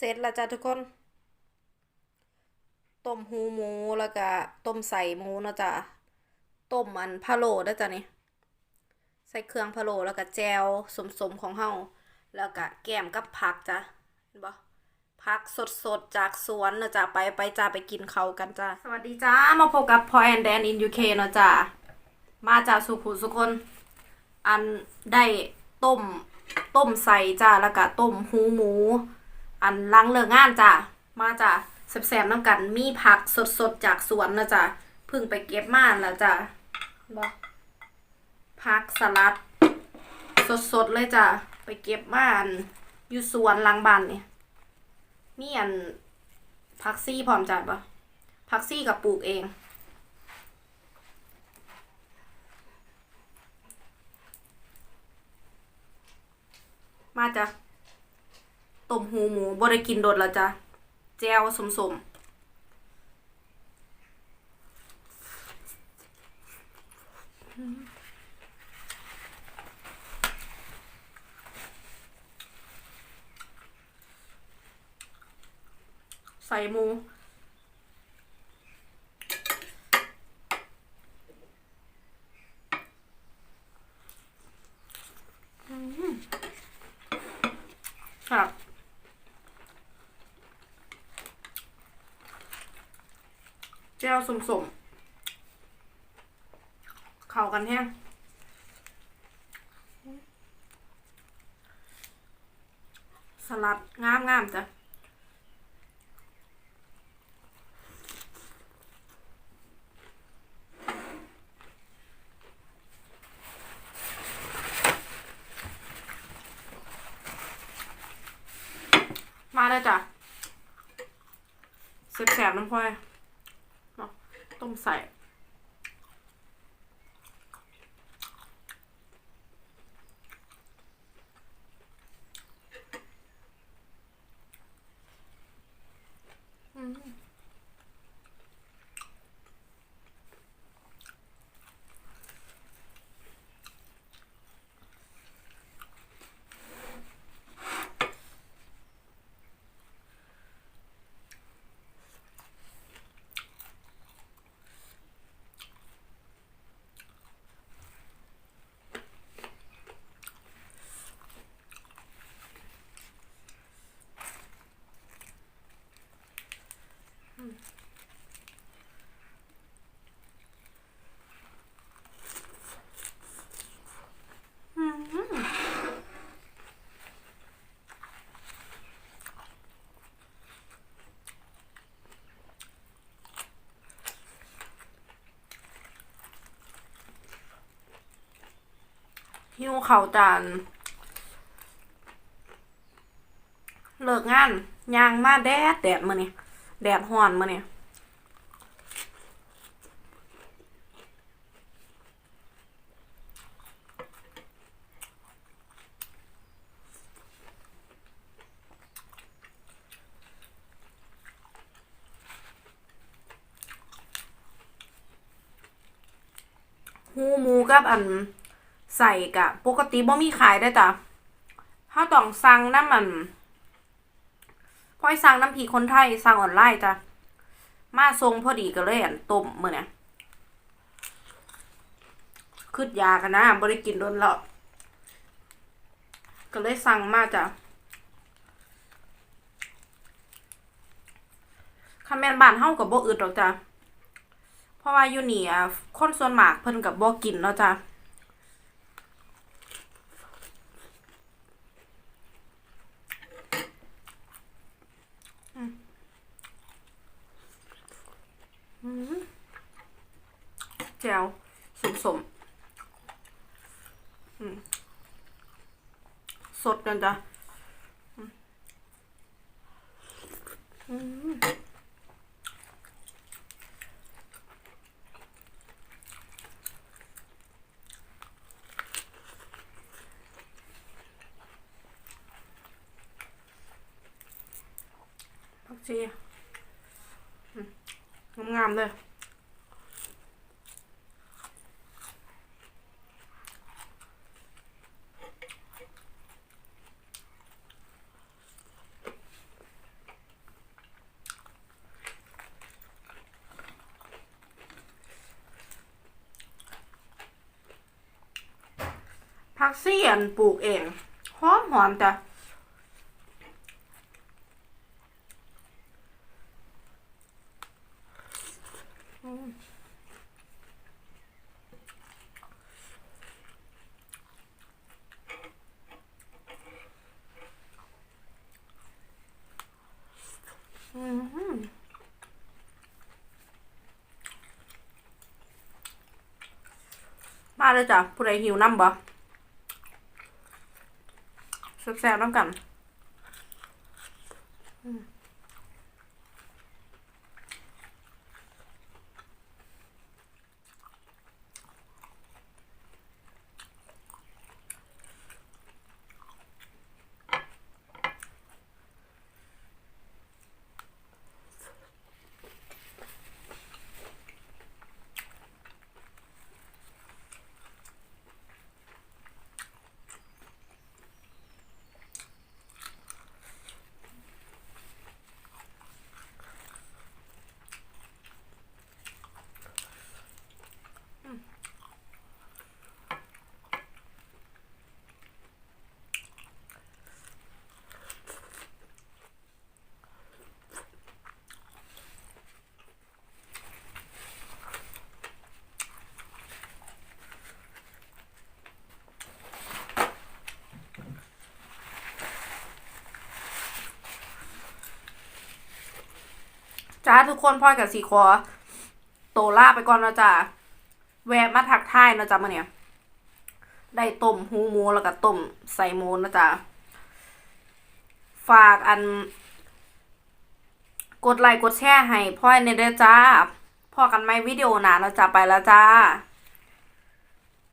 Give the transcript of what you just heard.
เสร็จแล้วจ้ะทุกคน ต้มหูหมูแล้วก็ต้มใส่หมูเนะจ้ะต้มอันพะโล้เด้อจ้ะนี่ใส่เครื่องพะโล้แล้วก็แจวสมๆของเฮาแล้วก็แกมกับผักจ้ะเห็นบ่ผักสดๆจากสวนเนะจ้ะไปไปจ้าไปกินเขากันจ้าสวัสดีจ้ามาพบกับพอแอนแดนอินยูเคนะจ้ะมาจากสุขุสุคน อันได้ต้มต้มใส่จ้าแล้วก็ต้มหูหมู อันล้างเลิกงานจ้ะ มาจ้ะแซ่บๆน้ำกันมีผักสดๆจากสวนนะจ้ะพิ่งไปเก็บมาแล้วจ้ะบ่ผักสลัด สดๆเลยจ้ะ ไปเก็บมาอันอยู่สวนหลังบ้านเนี่ยมีอันผักซี่พร้อมจ้ะบ่ผักซี่กับปลูกเองมาจ้ะ หูหมูบ่ได้กินโดดแล้วจ้ะแจวสมสมใส่หมู ครับ แจ้วสมสมเข้ากันแห้งสลัดงามงามจ้ะมาเลยจ้ะแสบน้ำพลอย ต้มใส่ม หิ้วเขาจานเลิกงานยางมาแดดแดดมื้อนี้แดดฮ้อนมื้อนี้หูหมูกับอัน ใส่กะปกติบ่มีขายได้จ้ะเฮาต้องสั่งน้ำมันพอยสั่งน้ำพริกคนไทยสั่งออนไลน์จ้ะมาส่งพอดีก็เลยอันต้มมื้อเนี่ยคืดยากันนะบ่ได้กินโดนแล้วก็เลยสั่งมาจ้ะคันแมนบ้านเฮาก็บ่อึดหรอกจ้ะเพราะว่าอยู่นี่อะคนส่วนมากเพิ่นก็บ่กินเนาะจ้ะ แจวสมสมสดกันจ้ะผักชีงามๆเลย ซี่อันปลูกเองหอมหอมจ้ะอืมมาเลยจ้ะผู้ใดหิวน้ำบ่ แซ่บๆน้ำกัน จ้าทุกคนพ่อยกับสีคอโตล่าไปก่อนเราจ้าแวะมาถักทายนะจ๊ะมื่อเนี่ย ได้ต้มหูหมูแล้วก็ต้มใส่หมูนะจ๊ะฝากอัน กดไลค์กดแชร์ให้พ่อยในเด้อจ้าพอกันไหมวิดีโอหนานะจ๊ะไปแล้วจ้า